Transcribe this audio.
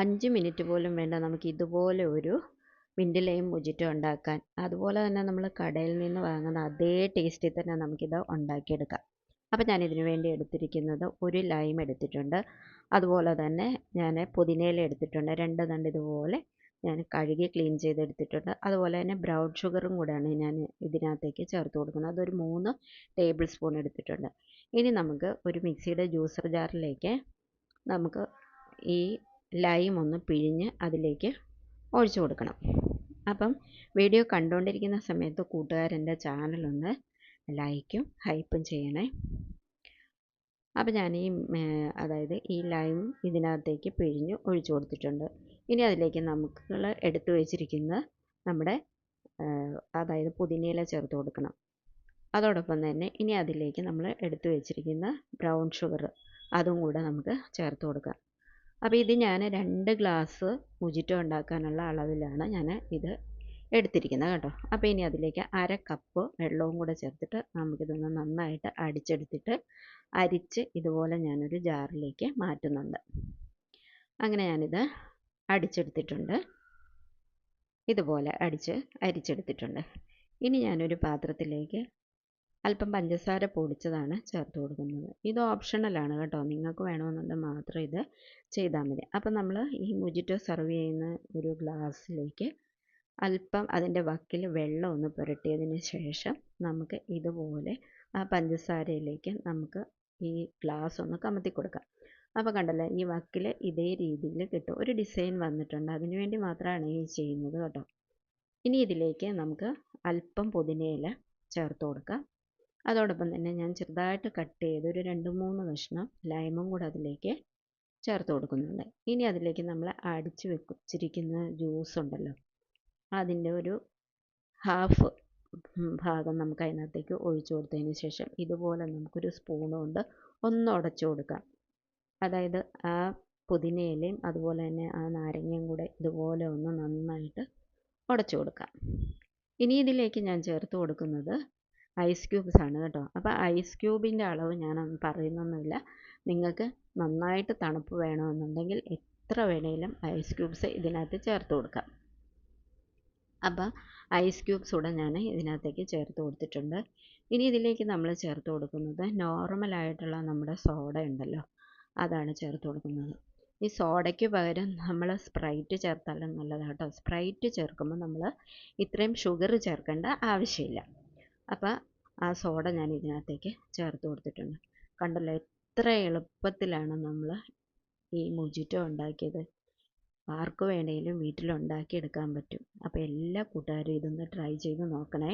അഞ്ച് മിനിറ്റ് പോലും വേണ്ട നമുക്ക് ഇതുപോലെ ഒരു മിന്റ് ലൈം മുജിറ്റോ ഉണ്ടാക്കാൻ. അതുപോലെ തന്നെ നമ്മൾ കടയിൽ നിന്ന് വാങ്ങുന്ന അതേ ടേസ്റ്റിൽ തന്നെ നമുക്കിത് ഉണ്ടാക്കിയെടുക്കാം. അപ്പോൾ ഞാൻ ഇതിനു വേണ്ടി എടുത്തിരിക്കുന്നത് ഒരു ലൈം എടുത്തിട്ടുണ്ട്. അതുപോലെ തന്നെ ഞാൻ പുതിനയില എടുത്തിട്ടുണ്ട്. രണ്ട് തണ്ട് ഇതുപോലെ ഞാൻ കഴുകി ക്ലീൻ ചെയ്തെടുത്തിട്ടുണ്ട്. അതുപോലെ തന്നെ ബ്രൗൺ ഷുഗറും കൂടെയാണ് ഞാൻ ഇതിനകത്തേക്ക് ചേർത്ത് കൊടുക്കുന്നത്. അതൊരു മൂന്ന് ടേബിൾ സ്പൂൺ എടുത്തിട്ടുണ്ട്. ഇനി നമുക്ക് ഒരു മിക്സിയുടെ ജ്യൂസർ ജാറിലേക്ക് നമുക്ക് ഈ ലൈം ഒന്ന് പിഴിഞ്ഞ് അതിലേക്ക് ഒഴിച്ചു കൊടുക്കണം. അപ്പം വീഡിയോ കണ്ടുകൊണ്ടിരിക്കുന്ന സമയത്ത് കൂട്ടുകാരെന്റെ ചാനലൊന്ന് ലൈക്കും ഹൈപ്പും ചെയ്യണേ. അപ്പോൾ ഞാൻ ഈ അതായത് ഈ ലൈം ഇതിനകത്തേക്ക് പിഴിഞ്ഞ് ഒഴിച്ചു കൊടുത്തിട്ടുണ്ട്. ഇനി അതിലേക്ക് നമുക്ക് എടുത്തു വെച്ചിരിക്കുന്ന നമ്മുടെ അതായത് പുതിനയില ചേർത്ത് കൊടുക്കണം. അതോടൊപ്പം തന്നെ ഇനി അതിലേക്ക് നമ്മൾ എടുത്തു വെച്ചിരിക്കുന്ന ബ്രൗൺ ഷുഗർ അതും കൂടെ നമുക്ക് ചേർത്ത് കൊടുക്കാം. അപ്പോൾ ഇത് ഞാൻ രണ്ട് ഗ്ലാസ് മുജിറ്റോ ഉണ്ടാക്കാനുള്ള അളവിലാണ് ഞാൻ ഇത് എടുത്തിരിക്കുന്നത് കേട്ടോ. അപ്പോൾ ഇനി അതിലേക്ക് അര കപ്പ് വെള്ളവും കൂടെ ചേർത്തിട്ട് നമുക്കിതൊന്ന് നന്നായിട്ട് അടിച്ചെടുത്തിട്ട് അരിച്ച് ഇതുപോലെ ഞാനൊരു ജാറിലേക്ക് മാറ്റുന്നുണ്ട്. അങ്ങനെ ഞാനിത് അടിച്ചെടുത്തിട്ടുണ്ട്. ഇതുപോലെ അടിച്ച് അരിച്ചെടുത്തിട്ടുണ്ട്. ഇനി ഞാനൊരു പാത്രത്തിലേക്ക് അല്പം പഞ്ചസാര പൊടിച്ചതാണ് ചേർത്ത് കൊടുക്കുന്നത്. ഇത് ഓപ്ഷണലാണ് കേട്ടോ. നിങ്ങൾക്ക് വേണമെന്നുണ്ടെങ്കിൽ മാത്രം ഇത് ചെയ്താൽ മതി. അപ്പം നമ്മൾ ഈ മുജിറ്റോ സെർവ് ചെയ്യുന്ന ഒരു ഗ്ലാസ്സിലേക്ക് അല്പം അതിന്റെ വക്കിൽ വെള്ളം ഒന്ന് പുരട്ടിയതിന് ശേഷം നമുക്ക് ഇതുപോലെ ആ പഞ്ചസാരയിലേക്ക് നമുക്ക് ഈ ഗ്ലാസ് ഒന്ന് കമത്തി കൊടുക്കാം. അപ്പോൾ കണ്ടല്ലേ ഈ വക്കിൽ ഇതേ രീതിയിൽ കിട്ടും. ഒരു ഡിസൈൻ വന്നിട്ടുണ്ട്. അതിന് വേണ്ടി മാത്രമാണ് ഈ ചെയ്യുന്നത് കേട്ടോ. ഇനി ഇതിലേക്ക് നമുക്ക് അല്പം പുതിനയില ചേർത്ത് കൊടുക്കാം. അതോടൊപ്പം തന്നെ ഞാൻ ചെറുതായിട്ട് കട്ട് ചെയ്ത് ഒരു രണ്ട് മൂന്ന് കഷ്ണം ലൈമും കൂടെ അതിലേക്ക് ചേർത്ത് കൊടുക്കുന്നുണ്ട്. ഇനി അതിലേക്ക് നമ്മൾ അടിച്ച് വെച്ചിരിക്കുന്ന ജ്യൂസ് ഉണ്ടല്ലോ അതിന്റെ ഒരു ഹാഫ് ഭാഗം നമുക്ക് അതിനകത്തേക്ക് ഒഴിച്ചു കൊടുത്തതിന് ശേഷം ഇതുപോലെ നമുക്കൊരു സ്പൂൺ കൊണ്ട് ഒന്ന് ഉടച്ചു കൊടുക്കാം. അതായത് ആ പുതിനയിലയും അതുപോലെ തന്നെ ആ നാരങ്ങയും കൂടെ ഇതുപോലെ ഒന്ന് നന്നായിട്ട് ഉടച്ചു കൊടുക്കാം. ഇനി ഇതിലേക്ക് ഞാൻ ചേർത്ത് കൊടുക്കുന്നത് ഐസ് ക്യൂബ്സ് ആണ് കേട്ടോ. അപ്പോൾ ഐസ് ക്യൂബിന്റെ അളവ് ഞാൻ പറയുന്നൊന്നുമില്ല. നിങ്ങൾക്ക് നന്നായിട്ട് തണുപ്പ് വേണമെന്നുണ്ടെങ്കിൽ എത്ര വേണേലും ഐസ് ക്യൂബ്സ് ഇതിനകത്ത് ചേർത്ത് കൊടുക്കാം. അപ്പോൾ ഐസ് ക്യൂബ്സ് കൂടെ ഞാൻ ഇതിനകത്തേക്ക് ചേർത്ത് കൊടുത്തിട്ടുണ്ട്. ഇനി ഇതിലേക്ക് നമ്മൾ ചേർത്ത് കൊടുക്കുന്നത് നോർമലായിട്ടുള്ള നമ്മുടെ സോഡ ഉണ്ടല്ലോ അതാണ് ചേർത്ത് കൊടുക്കുന്നത്. ഈ സോഡയ്ക്ക് പകരം നമ്മൾ സ്പ്രൈറ്റ് ചേർത്താലും നല്ലതാണ് കേട്ടോ. സ്പ്രൈറ്റ് ചേർക്കുമ്പോൾ നമ്മൾ ഇത്രയും ഷുഗർ ചേർക്കേണ്ട ആവശ്യമില്ല. അപ്പോൾ ആ സോഡ ഞാൻ ഇതിനകത്തേക്ക് ചേർത്ത് കൊടുത്തിട്ടുണ്ട്. കണ്ടല്ലോ എത്ര എളുപ്പത്തിലാണ് നമ്മൾ ഈ മുജിറ്റോ ഉണ്ടാക്കിയത്. ആർക്ക് വേണമെങ്കിലും വീട്ടിൽ ഉണ്ടാക്കിയെടുക്കാൻ പറ്റും. അപ്പോൾ എല്ലാ കൂട്ടുകാരും ഇതൊന്ന് ട്രൈ ചെയ്ത് നോക്കണേ.